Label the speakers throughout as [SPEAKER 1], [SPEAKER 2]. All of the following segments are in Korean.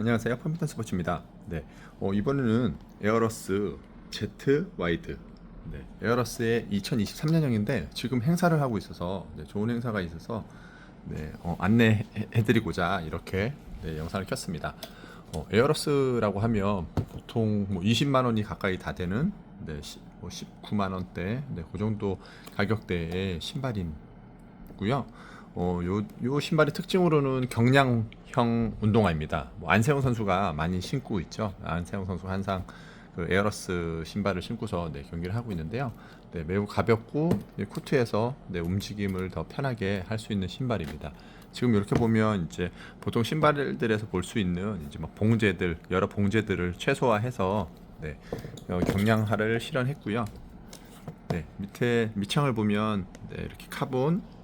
[SPEAKER 1] 안녕하세요. 컴퓨터 스포츠입니다. 네, 어, 이번에는 에어러스 Z 와이드. 네, 에어러스의 2023년형인데 지금 행사를 하고 있어서 네, 좋은 행사가 있어서 네, 어, 안내해드리고자 이렇게 네, 영상을 켰습니다. 어, 에어러스라고 하면 보통 뭐 20만 원이 가까이 다 되는 네, 시, 뭐 19만 원대, 네, 그 정도 가격대의 신발이고요. 어, 요, 요 신발의 특징으로는 경량형 운동화입니다. 뭐 안세영 선수가 많이 신고 있죠. 안세영 선수 가 항상 그 에어러스 신발을 신고서 네, 경기를 하고 있는데요. 네, 매우 가볍고 네, 코트에서 네, 움직임을 더 편하게 할 수 있는 신발입니다. 지금 이렇게 보면 이제 보통 신발들에서 볼 수 있는 이제 막 봉제들 여러 봉제들을 최소화해서 네, 어, 경량화를 실현했고요. 네, 밑에 밑창을 보면 네, 이렇게 카본 네,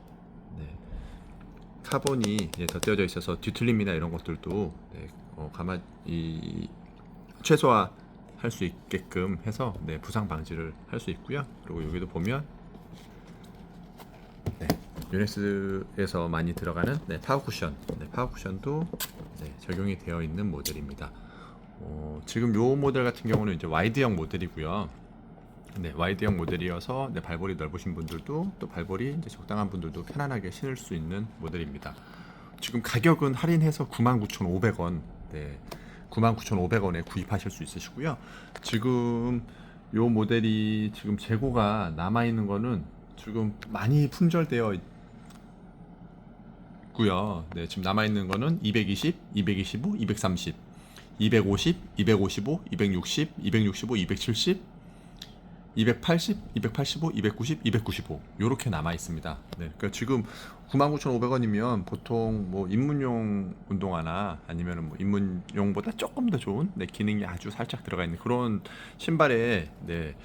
[SPEAKER 1] 카본이 덧대어져 있어서 뒤틀림이나 이런 것들도 네, 어, 가만 이 최소화 할 수 있게끔 해서 네, 부상 방지를 할 수 있고요. 그리고 여기도 보면 네, 유네스에서 많이 들어가는 네, 파워 쿠션, 네, 파워 쿠션도 네, 적용이 되어 있는 모델입니다. 어, 지금 요 모델 같은 경우는 이제 와이드형 모델이고요. 네, 와이드형 모델이어서 네, 발볼이 넓으신 분들도 또 발볼이 이제 적당한 분들도 편안하게 신을 수 있는 모델입니다. 지금 가격은 할인해서 99,500원, 네, 99,500원에 구입하실 수 있으시고요. 지금 요 모델이 지금 재고가 남아 있는 거는 지금 많이 품절되어 있고요. 네, 지금 남아 있는 거는 220, 225, 230, 250, 255, 260, 265, 270, 280, 285, 290, 295 이렇게 남아 있습니다. 네, 그러니까 지금 99,500원이면 보통 뭐 입문용 운동화나 아니면 뭐 입문용보다 조금 더 좋은 네, 기능이 아주 살짝 들어가 있는 그런 신발의 네,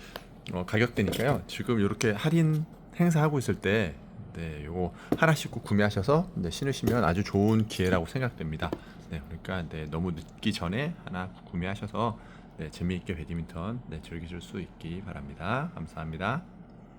[SPEAKER 1] 어, 가격대니까요. 지금 이렇게 할인 행사하고 있을 때 네, 요거 하나씩 꼭 구매하셔서 네, 신으시면 아주 좋은 기회라고 생각됩니다. 네, 그러니까 네, 너무 늦기 전에 하나 구매하셔서 네, 재미있게 배드민턴 네, 즐기실 수 있기 바랍니다. 감사합니다.